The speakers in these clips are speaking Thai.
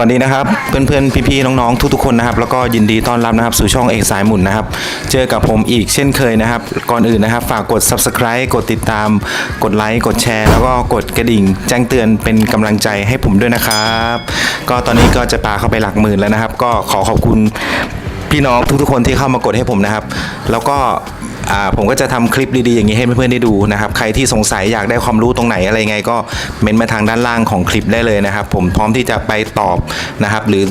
วัสดีนะครับเพื่อนๆพี่ๆน้องๆทุกๆคนนะครับแล้วก็ยินดีต้อนรับนะครับสู่ช่องเอกสายหมุนนะครับ เจอกับผมอีกเช่นเคยนะครับ ก่อนอื่นนะครับ ฝากกด subscribe กดติดตาม กดไลค์กดแชร์ แล้วก็กดกระดิ่ง แจ้งเตือนเป็นกำลังใจให้ผมด้วยนะครับ ก็ตอนนี้ก็จะปาเข้าไปหลักหมื่นแล้วนะครับ ก็ขอขอบคุณ พี่น้องทุกๆคนที่เข้ามากดให้ผมนะครับ แล้วก็ผมก็จะทำคลิปดีๆอย่างนี้ให้เพื่อนๆได้ดูนะครับ ใครที่สงสัยอยากได้ความรู้ตรงไหนอะไรไง ก็เมนต์มาทางด้านล่างของคลิปได้เลยนะครับ ผมพร้อมที่จะไปตอบนะครับ หรือ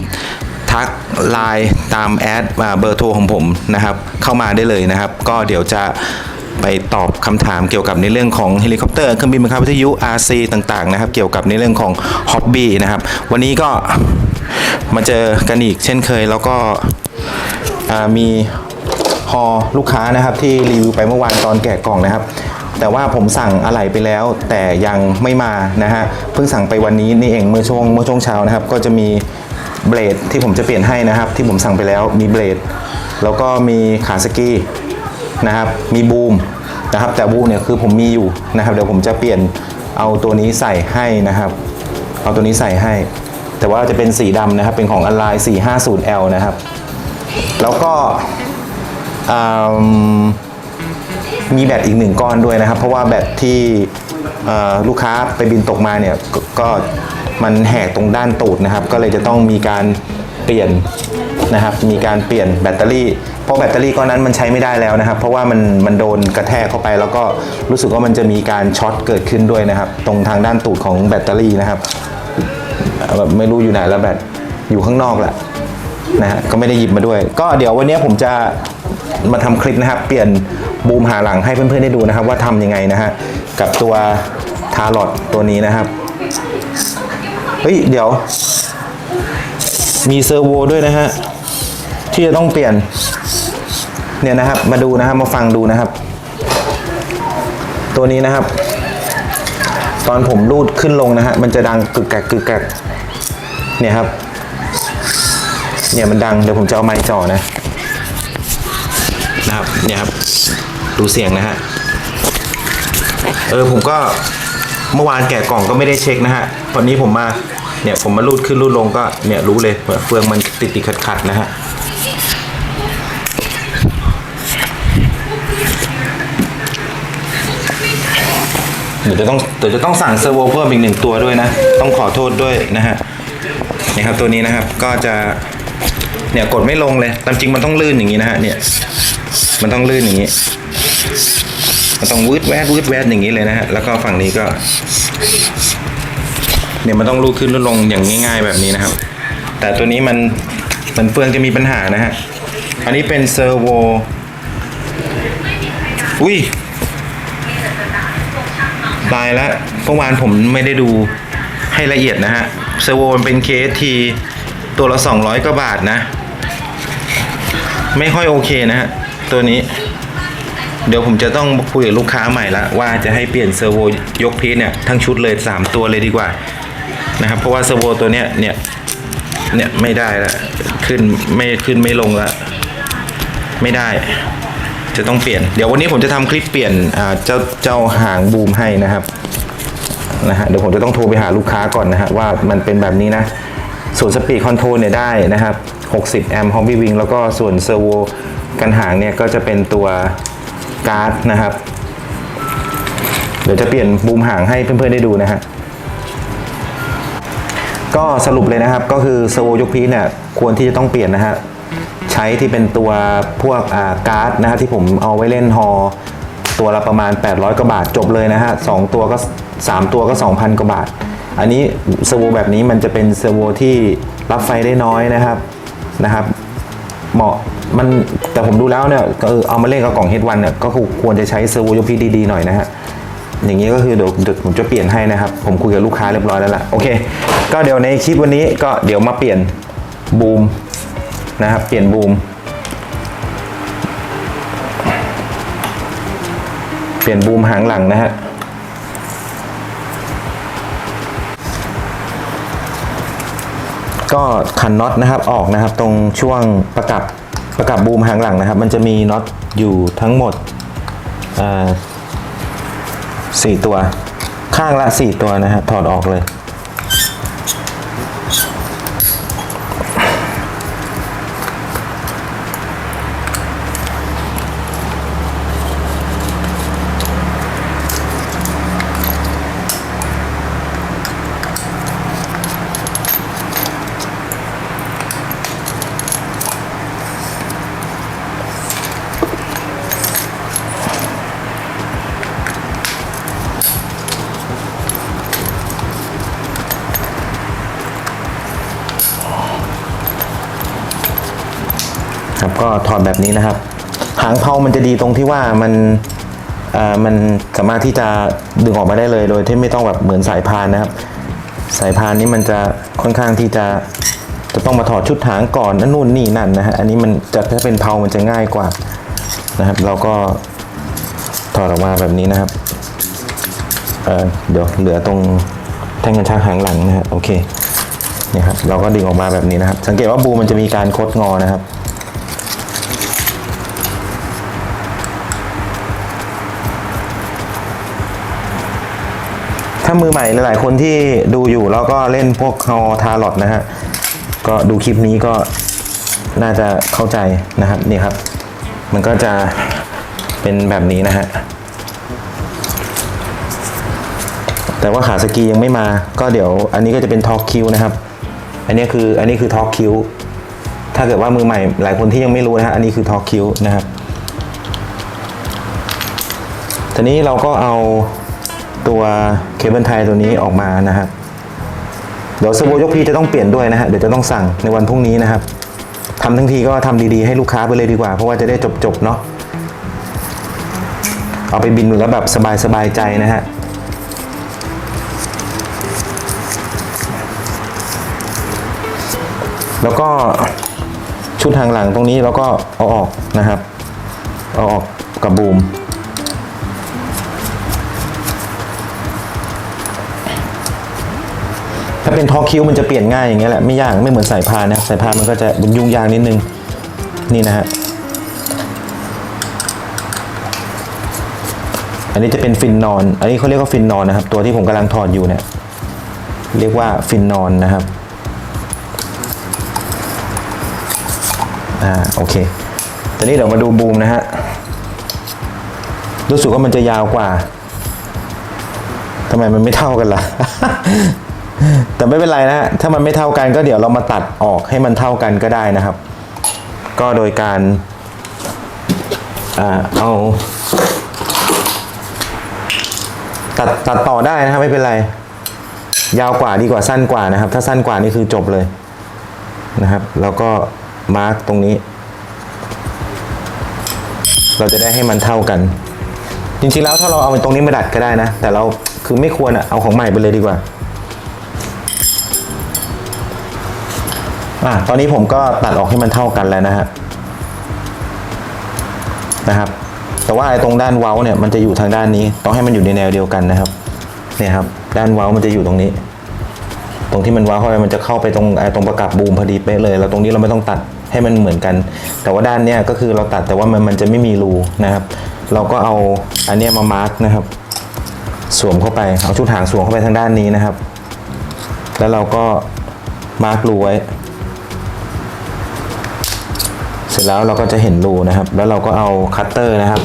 ทักไลน์ตามแอดเบอร์โทรของผมนะครับ เข้ามาได้เลยนะครับ ก็เดี๋ยวจะไปตอบคำถามเกี่ยวกับในเรื่องของเฮลิคอปเตอร์เครื่องบินบังคับวิทยุ RC ต่างๆนะครับ เกี่ยวกับในเรื่องของฮ็อบบี้นะครับ วันนี้ก็มาเจอกันอีกเช่นเคยแล้วก็ มีฮอลูกค้านะครับที่รีวิวไปเมื่อวานตอนแกะกล่องนะครับ แต่ว่าผมสั่งอะไหล่ไปแล้ว แต่ยังไม่มานะฮะเพิ่งสั่งไปวันนี้นี่เองเมื่อช่วงเมื่อช่วงเช้านะครับ ก็จะมีเบลดที่ผมจะเปลี่ยนให้นะครับ ที่ผมสั่งไปแล้วมีเบลดแล้วก็มีขาสกีนะครับ มีบูมนะครับ แต่บูมเนี่ยคือผมมีอยู่นะครับ เดี๋ยวผมจะเปลี่ยนเอาตัวนี้ใส่ให้นะครับ เอาตัวนี้ใส่ให้ แต่ว่าจะเป็นสีดำนะครับเป็นของอ l ไลน์ 450L นะครับ แล้วก็มีแบตอีกหนึ่งก้อนด้วยนะครับ เพราะว่าแบตที่ลูกค้าไปบินตกมาเนี่ยกก็มันแหกตรงด้านตูดนะครับ ก็เลยจะต้องมีการเปลี่ยนนะครับ มีการเปลี่ยนแบตเตอรี่ เพราะแบตเตอรี่ก้อนนั้นมันใช้ไม่ได้แล้วนะครับ เพราะว่ามันมันโดนกระแทกเข้าไป แล้วก็รู้สึกว่ามันจะมีการช็อตเกิดขึ้นด้วยนะครับ ตรงทางด้านตูดของแบตเตอรี่นะครับแบบไม่รู้อยู่ไหนแล้วแบตอยู่ข้างนอกแหละ นะฮะก็ไม่ได้หยิบมาด้วย ก็เดี๋ยววันนี้ผมจะมาทำคลิปนะครับ เปลี่ยนบูมหาหลังให้เพื่อนๆได้ดูนะครับ ว่าทำยังไงนะฮะกับตัวทารอดตัวนี้นะครับเฮ้ยเดี๋ยว มีเซอร์โวด้วยนะฮะที่จะต้องเปลี่ยนเนี่ยนะครับ มาดูนะครับมาฟังดูนะครับ ตัวนี้นะครับ ตอนผมรูดขึ้นลงนะฮะมันจะดังกึกกักกึกกักเนี่ยครับ เนี่ยมันดังเดี๋ยวผมจะเอาไมค์จ่อนะนะครับเนี่ยครับดูเสียงนะฮะเออผมก็เมื่อวานแกะกล่องก็ไม่ได้เช็คนะฮะตอนนี้ผมมาเนี่ยผมมารูดขึ้นรูดลงก็เนี่ยรู้เลยเฟืองมันติดติดขัดขัดๆนะฮะเดี๋ยวจะต้องเดี๋ยวจะต้องสั่งเซอร์โวเพิ่มอีกหนึ่งตัวด้วยนะ ต้องขอโทษด้วยนะฮะนี่ครับตัวนี้นะครับก็จะ เนี่ยกดไม่ลงเลยตามจริงมันต้องลื่นอย่างนี้นะฮะเนี่ยมันต้องลื่นอย่างนี้ มันต้องวืดแวดวืดแวดอย่างนี้เลยนะฮะแล้วก็ฝั่งนี้ก็ เนี่ยมันต้องลูดขึ้นลูดลงอย่างง่าย ๆ แบบนี้นะครับ แต่ตัวนี้มันมันเฟืองจะมีปัญหานะฮะอันนี้เป็นเซอร์โวอุ้ยตายแล้วเมื่อวานผมไม่ได้ดูให้ละเอียดนะฮะเซอร์โวมันเป็นเคสทีตัวละ 200กว่าบาทนะ ไม่ค่อยโอเคนะฮะตัวนี้ เดี๋ยวผมจะต้องคุยกับลูกค้าใหม่ละว่าจะให้เปลี่ยนเซอร์โวยกพีชเนี่ยทั้งชุดเลย 3 ตัวเลยดีกว่านะครับเพราะว่าเซอร์โวตัวเนี้ยเนี่ยเนี่ยไม่ได้ละขึ้นไม่ขึ้นไม่ลงละไม่ได้ จะต้องเปลี่ยน เดี๋ยววันนี้ผมจะทำคลิปเปลี่ยนเจ้าเจ้าหางบูมให้นะครับนะฮะเดี๋ยวผมจะต้องโทรไปหาลูกค้าก่อนนะฮะว่ามันเป็นแบบนี้นะส่วนสปีดคอนโทรลเนี่ยได้นะครับ 60 แอมป์ฮอมบี้วิงแล้วก็ส่วนเซอร์โวกันหางเนี่ยก็จะเป็นตัวการ์ดนะครับ เดี๋ยวจะเปลี่ยนบูมหางให้เพื่อนๆได้ดูนะฮะก็สรุปเลยนะครับก็คือเซอร์โวยกพีเนี่ยควรที่จะต้องเปลี่ยนนะฮะใช้ที่เป็นตัวพวกการ์ดนะฮะที่ผมเอาไว้เล่นฮอตัวละประมาณ 800 กว่าบาทจบเลยนะฮะสองตัวก็ 3 ตัวก็ 2,000 กว่าบาท อันนี้เซอร์โวแบบนี้มันจะเป็นเซอร์โวที่รับไฟได้น้อยนะครับ นะครับ เหมาะมันแต่ผมดูแล้วเนี่ยเออเอามาเล่นกับกล่องเฮดวันเนี่ยก็ควรจะใช้เซอร์โวยกพีดีๆหน่อยนะฮะอย่างนี้ก็คือเดี๋ยวเดี๋ยวผมจะเปลี่ยนให้นะครับ ผมคุยกับลูกค้าเรียบร้อยแล้วล่ะโอเค ก็เดี๋ยวในคลิปวันนี้ก็เดี๋ยวมาเปลี่ยนบูมนะครับเปลี่ยนบูมเปลี่ยนบูมหางหลังนะฮะ ก็ขันน็อตนะครับออกนะครับ ตรงช่วงประกับประกับบูมหางหลังนะครับ มันจะมีน็อตอยู่ทั้งหมดสี่ตัวข้างละสี่ตัวนะฮะถอดออกเลย ครับก็ถอดแบบนี้นะครับ หางเพามันจะดีตรงที่ว่ามันอ่อมันสามารถที่จะดึงออกมาได้เลย โดยที่ไม่ต้องแบบเหมือนสายพานนะครับ สายพานนี้มันจะค่อนข้างที่จะจะต้องมาถอดชุดหางก่อนนั่นนู่นนี่นั่นนะฮะอันนี้มันจะถ้าเป็นเพามันจะง่ายกว่านะครับ เราก็ถอดออกมาแบบนี้นะครับเอ่อเดี๋ยวเหลือตรงแท่งกันชากหางหลังนะฮะโอเคเนี่ยครับเราก็ดึงออกมาแบบนี้นะครับ สังเกตว่าบูมันจะมีการคดงอนะครับ มือใหม่หลายๆคนที่ดูอยู่แล้วก็เล่นพวกคอทาร์ลอตนะฮะก็ดูคลิปนี้ก็น่าจะเข้าใจนะครับนี่ครับ มันก็จะเป็นแบบนี้นะฮะแต่ว่าขาสกียังไม่มา ก็เดี๋ยวอันนี้ก็จะเป็นทอ l k คิวนะครับ อันนี้คืออันนี้คือทอ l k คิวถ้าเกิดว่ามือใหม่หลายคนที่ยังไม่รู้นะฮะอันนี้คือทอ l k คิวนะครับทีนี้เราก็เอา ตัวเคเบิลไทยตัวนี้ออกมานะครับ เดี๋ยวเซอร์โวยกพีจะต้องเปลี่ยนด้วยนะฮะเดี๋ยวจะต้องสั่งในวันพรุ่งนี้นะครับทำทั้งทีก็ทำดีๆให้ลูกค้าไปเลยดีกว่า เพราะว่าจะได้จบๆเนาะเอาไปบินแล้วแบบสบายๆใจนะฮะแล้วก็ชุดทางหลังตรงนี้เราก็เอาออกนะครับ เอาออกกับบูม ถ้าเป็นทอคิ้วมันจะเปลี่ยนง่ายอย่างเงี้ยแหละไม่ยากไม่เหมือนสายพานนะสายพานมันก็จะยุ่งยากนิดนึงนี่นะฮะอันนี้จะเป็นฟินนอน อันนี้เขาเรียกว่าฟินนอนนะครับ ตัวที่ผมกำลังถอดอยู่เนี่ยเรียกว่าฟินนอนนะครับอ่าโอเคตอนนี้เดี๋ยวมาดูบูมนะฮะรู้สึกว่ามันจะยาวกว่าทำไมมันไม่เท่ากันล่ะ แต่ไม่เป็นไรนะฮะถ้ามันไม่เท่ากันก็เดี๋ยวเรามาตัดออกให้มันเท่ากันก็ได้นะครับ ก็โดยการอเอาตัดตัดต่อได้นะครับไม่เป็นไร ยาวกว่าดีกว่าสั้นกว่านะครับ ถ้าสั้นกว่านี่คือจบเลยนะครับ แล้วก็มาร์กตรงนี้ เราจะได้ให้มันเท่ากัน จริงๆแล้วถ้าเราเอาตรงนี้มาดัดก็ได้นะ แต่เราคือไม่ควรอะเอาของใหม่ไปเลยดีกว่า อะตอนนี้ผมก็ตัดออกให้มันเท่ากันแล้วนะฮะนะครับ แต่ว่าไอ้ตรงด้านเว้าเนี่ยมันจะอยู่ทางด้านนี้ ต้องให้มันอยู่ในแนวเดียวกันนะครับ เนี่ยครับ ด้านเว้ามันจะอยู่ตรงนี้ ตรงที่มันเว้าเข้าไปมันจะเข้าไปตรงไอ้ตรงประกับบูมพอดีเป๊ะเลยแล้วตรงนี้เราไม่ต้องตัดให้มันเหมือนกัน แต่ว่าด้านเนี้ยก็คือเราตัดแต่ว่ามันมันจะไม่มีรูนะครับ เราก็เอาอันเนี้ยมามาร์กนะครับ สวมเข้าไปเอาชุดหางสวมเข้าไปทางด้านนี้นะครับ แล้วเราก็มาร์กรูไว้ สร็จแล้วเราก็จะเห็นรูนะครับ แล้วเราก็เอาคัตเตอร์นะครับ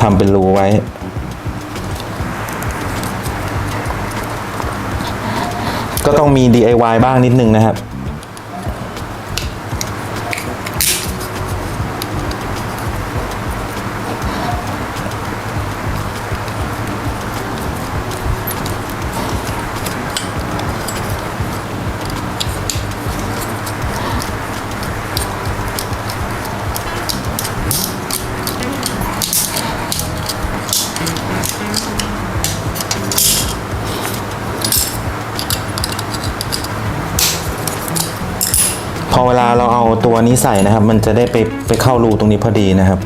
ทำเป็นรูไว้ ก็ต้องมี DIY บ้างนิดนึงนะครับ เวลาเราเอาตัวนี้ใส่นะครับ มันจะได้ไปไปเข้ารูตรงนี้พอดีนะครับ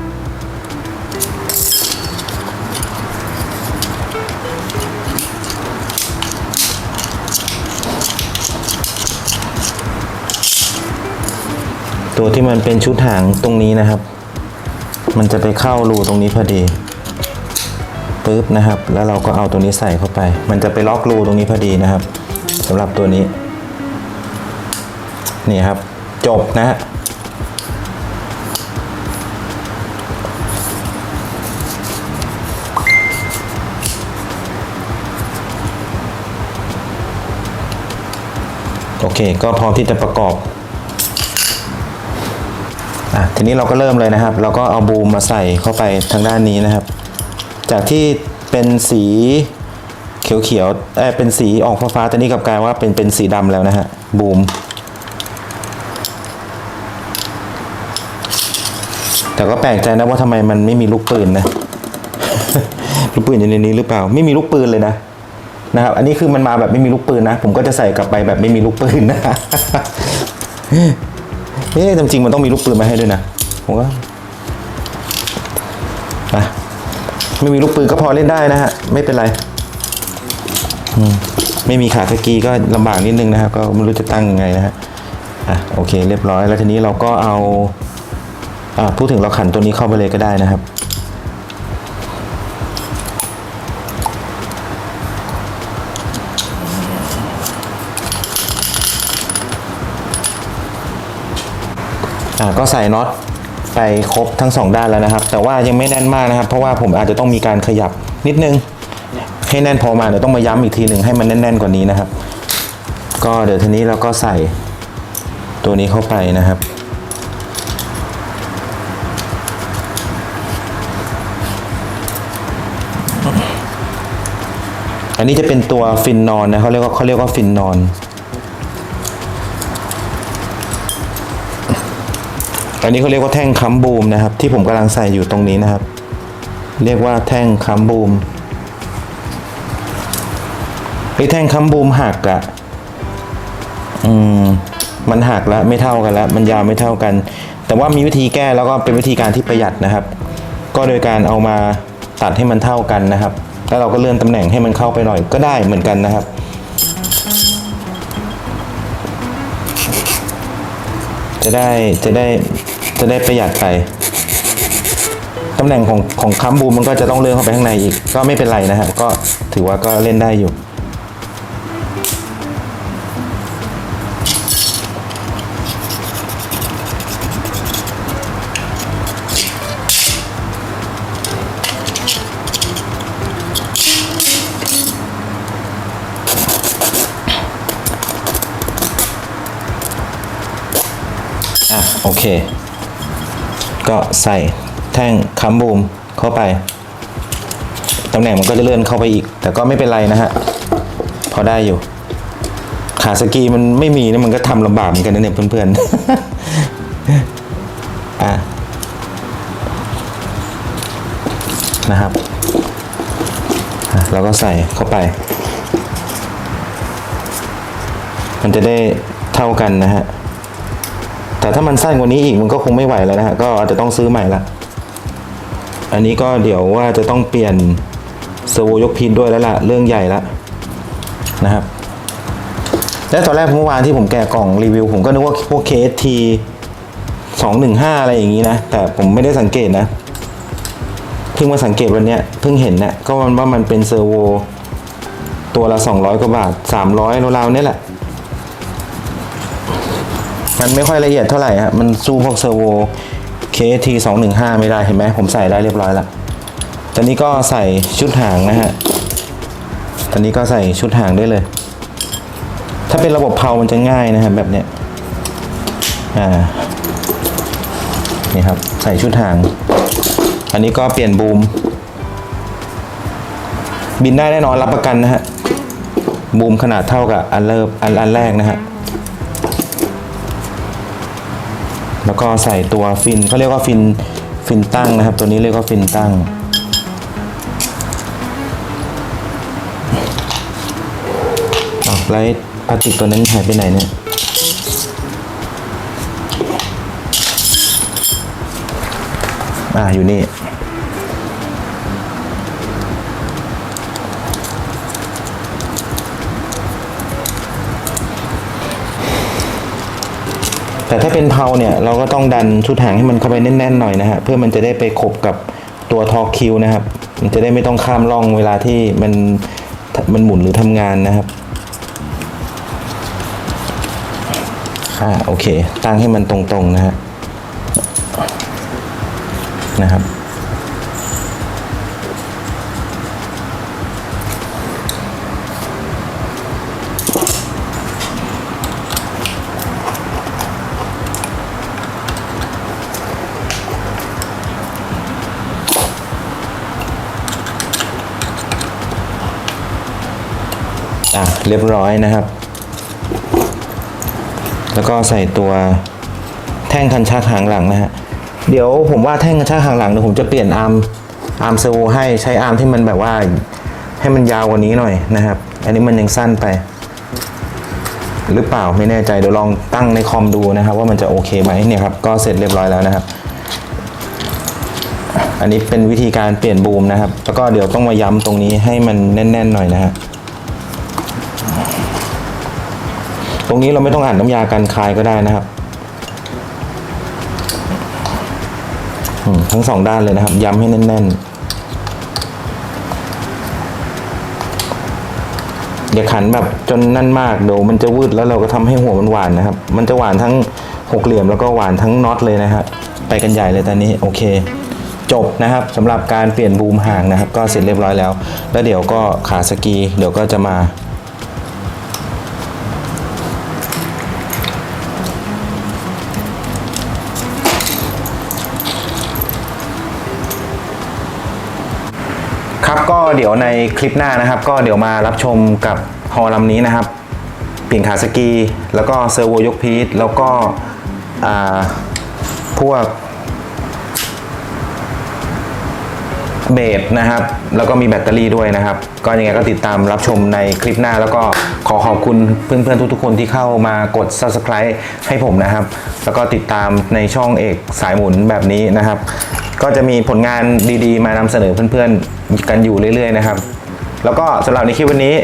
ตัวที่มันเป็นชุดหางตรงนี้นะครับ มันจะไปเข้ารูตรงนี้พอดีปึ๊บนะครับ แล้วเราก็เอาตัวนี้ใส่เข้าไป มันจะไปล็อกรูตรงนี้พอดีนะครับสำหรับตัวนี้ นี่ครับ จบนะฮะโอเค ก็พร้อมที่จะประกอบอะทีนี้เราก็เริ่มเลยนะครับ เราก็เอาบูมมาใส่เข้าไปทางด้านนี้นะครับ จากที่เป็นสีเขียวๆเอ้เป็นสีออกฟ้าๆตอนนี้กลับกลายว่าเป็นเป็นสีดำแล้วนะฮะบูม แต่ก็แปลกใจนะว่าทำไมมันไม่มีลูกปืนนะลูกปืนอยู่ในนี้หรือเปล่า ไม่มีลูกปืนเลยนะนะครับ อันนี้คือมันมาแบบไม่มีลูกปืนนะ ผมก็จะใส่กลับไปแบบไม่มีลูกปืนนะเอ๊ะจริงๆมันต้องมีลูกปืนมาให้ด้วยนะผมว่าอะไม่มีลูกปืนก็พอเล่นได้นะฮะไม่เป็นไรไม่มีขาสกีก็ลำบากนิดนึงนะครับ ก็ไม่รู้จะตั้งยังไงนะฮะอะโอเค เรียบร้อยแล้วทีนี้เราก็เอา พูดถึงเราขันตัวนี้เข้าไปเลยก็ได้นะครับ ก็ใส่น็อตไปครบทั้งสองด้านแล้วนะครับ แต่ว่ายังไม่แน่นมากนะครับ เพราะว่าผมอาจจะต้องมีการขยับนิดนึง ให้แน่นพอมาเดี๋ยวต้องมาย้ำอีกทีหนึ่งให้มันแน่นๆกว่านี้นะครับ ก็เดี๋ยวทีนี้เราก็ใส่ตัวนี้เข้าไปนะครับ อันนี้จะเป็นตัวฟินนอนนะเขาเรียกว่าเขาเรียกว่าฟินนอนอันนี้เขาเรียกว่าแท่งคัมบูมนะครับ ที่ผมกำลังใส่อยู่ตรงนี้นะครับ เรียกว่าแท่งคัมบูมไอ้แท่งคัมบูมหักอะอืมมันหักแล้วไม่เท่ากันแล้ว มันยาวไม่เท่ากัน แต่ว่ามีวิธีแก้แล้วก็เป็นวิธีการที่ประหยัดนะครับ ก็โดยการเอามาตัดให้มันเท่ากันนะครับ แล้วเราก็เลื่อนตำแหน่งให้มันเข้าไปหน่อยก็ได้เหมือนกันนะครับ จะได้จะได้จะได้ประหยัดไปตำแหน่งของของคัมบูมมันก็จะต้องเลื่อนเข้าไปข้างในอีก ก็ไม่เป็นไรนะฮะก็ถือว่าก็เล่นได้อยู่ โอเค ก็ใส่แท่งคัมบูมเข้าไปตำแหน่งมันก็จะเลื่อนเข้าไปอีก แต่ก็ไม่เป็นไรนะฮะ พอได้อยู่ ขาสกีมันไม่มีนะมันก็ทำลำบากเหมือนกันนะเนี่ยเพื่อนๆอะนะครับเราก็ใส่เข้าไป มันจะได้เท่ากันนะฮะ แต่ถ้ามันสั้นกว่านี้อีกมันก็คงไม่ไหวแล้วนะฮะก็อาจจะต้องซื้อใหม่ละอันนี้ก็เดี๋ยวว่าจะต้องเปลี่ยนเซอร์โวยกพินด้วยแล้วล่ะเรื่องใหญ่ละนะครับและตอนแรกเมื่อวานที่ผมแกะกล่องรีวิว ผมก็นึกว่าพวก KST 215องหนึ่งห้าอะไรอย่างนี้นะ แต่ผมไม่ได้สังเกตนะ เพิ่งมาสังเกตวันเนี้ยเพิ่งเห็นนะก็มันว่ามันเป็นเซอร์โวตัวละ 200 กว่าบาท 300ราวๆนี่แหละ มันไม่ค่อยละเอียดเท่าไหร่ฮะมันสู้พวกเซอร์โว KT 2 1 5ไม่ได้เห็นไหมผมใส่ได้เรียบร้อยละตอนนี้ก็ใส่ชุดหางนะฮะตอนนี้ก็ใส่ชุดหางได้เลย ถ้าเป็นระบบเพามันจะง่ายนะครับแบบเนี้ยอ่านี่ครับใส่ชุดหาง อันนี้ก็เปลี่ยนบูม บินได้แน่นอนรับประกันนะฮะบูมขนาดเท่ากับอันเริ่มอันอันแรกนะฮะ แล้วก็ใส่ตัวฟินเขาเรียกว่าฟินฟินตั้งนะครับ ตัวนี้เรียกว่าฟินตั้งอ้าไลท์พลาสติกตัวนั้นหายไปไหนเนี่ยอ่าอยู่นี่ แต่ถ้าเป็นเพาเนี่ยเราก็ต้องดันชุดหางให้มันเข้าไปแน่นๆหน่อยนะฮะเพื่อมันจะได้ไปขบกับตัวทอร์คิวนะครับ มันจะได้ไม่ต้องข้ามร่องเวลาที่มันมันหมุนหรือทำงานนะครับอ่าโอเค ตั้งให้มันตรงๆนะฮะนะครับ เรียบร้อยนะครับ แล้วก็ใส่ตัวแท่งคันชักหางหลังนะฮะเดี๋ยวผมว่าแท่งกระชากหางหลังเดี๋ยวผมจะเปลี่ยนอาร์มอาร์มเซอร์โวให้ใช้อาร์มที่มันแบบว่าให้มันยาวกว่านี้หน่อยนะครับ อันนี้มันยังสั้นไป หรือเปล่าไม่แน่ใจเดี๋ยวลองตั้งในคอมดูนะครับ ว่ามันจะโอเคไหมเนี่ยครับก็เสร็จเรียบร้อยแล้วนะครับ อันนี้เป็นวิธีการเปลี่ยนบูมนะครับ แล้วก็เดี๋ยวต้องมาย้ำตรงนี้ให้มันแน่น ๆ หน่อยนะฮะ รงนี้เราไม่ต้องอ่านน้ำยากันคายก็ได้นะครับทั้งสองด้านเลยนะครับ ย้ำให้แน่นๆอย่าขันแบบจนนั่นมากเดี๋ยวมันจะวืดแล้วเราก็ทำให้หัวมันหวานนะครับ มันจะหวานทั้งหกเหลี่ยมแล้วก็หวานทั้งน็อตเลยนะครับไปกันใหญ่เลยตอนนี้โอเค จบนะครับสำหรับการเปลี่ยนบูมห่างนะครับ ก็เสร็จเรียบร้อยแล้ว แล้วเดี๋ยวก็ขาสกี เดี๋ยวก็จะมา ครับก็เดี๋ยวในคลิปหน้านะครับ ก็เดี๋ยวมารับชมกับฮอลำนี้นะครับเปลี่ยนขาสกี แล้วก็เซอร์โวยกพีทแล้วก็พวกเบสนะครับ แล้วก็มีแบตเตอรี่ด้วยนะครับ ก็ยังไงก็ติดตามรับชมในคลิปหน้า แล้วก็ขอขอบคุณเพื่อนๆ ทุกๆ คนที่เข้ามากด subscribe ให้ผมนะครับ แล้วก็ติดตามในช่องเอกสายหมุนแบบนี้นะครับ ก็จะมีผลงานดีๆ มานำเสนอเพื่อนๆกันอยู่เรื่อยๆนะครับ แล้วก็สำหรับในคลิปวันนี้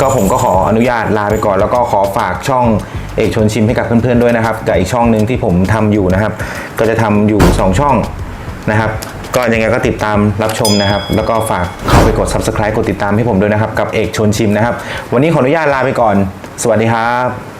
ก็ผมก็ขออนุญาตลาไปก่อน แล้วก็ขอฝากช่องเอกชวนชิมให้กับเพื่อนๆด้วยนะครับกับอีกช่องหนึ่งที่ผมทำอยู่นะครับ ก็จะทำอยู่ 2 ช่องนะครับ ก็ยังไงก็ติดตามรับชมนะครับ แล้วก็ฝากเข้าไปกด subscribe กดติดตามให้ผมด้วยนะครับ กับเอกชวนชิมนะครับ วันนี้ขออนุญาตลาไปก่อน สวัสดีครับ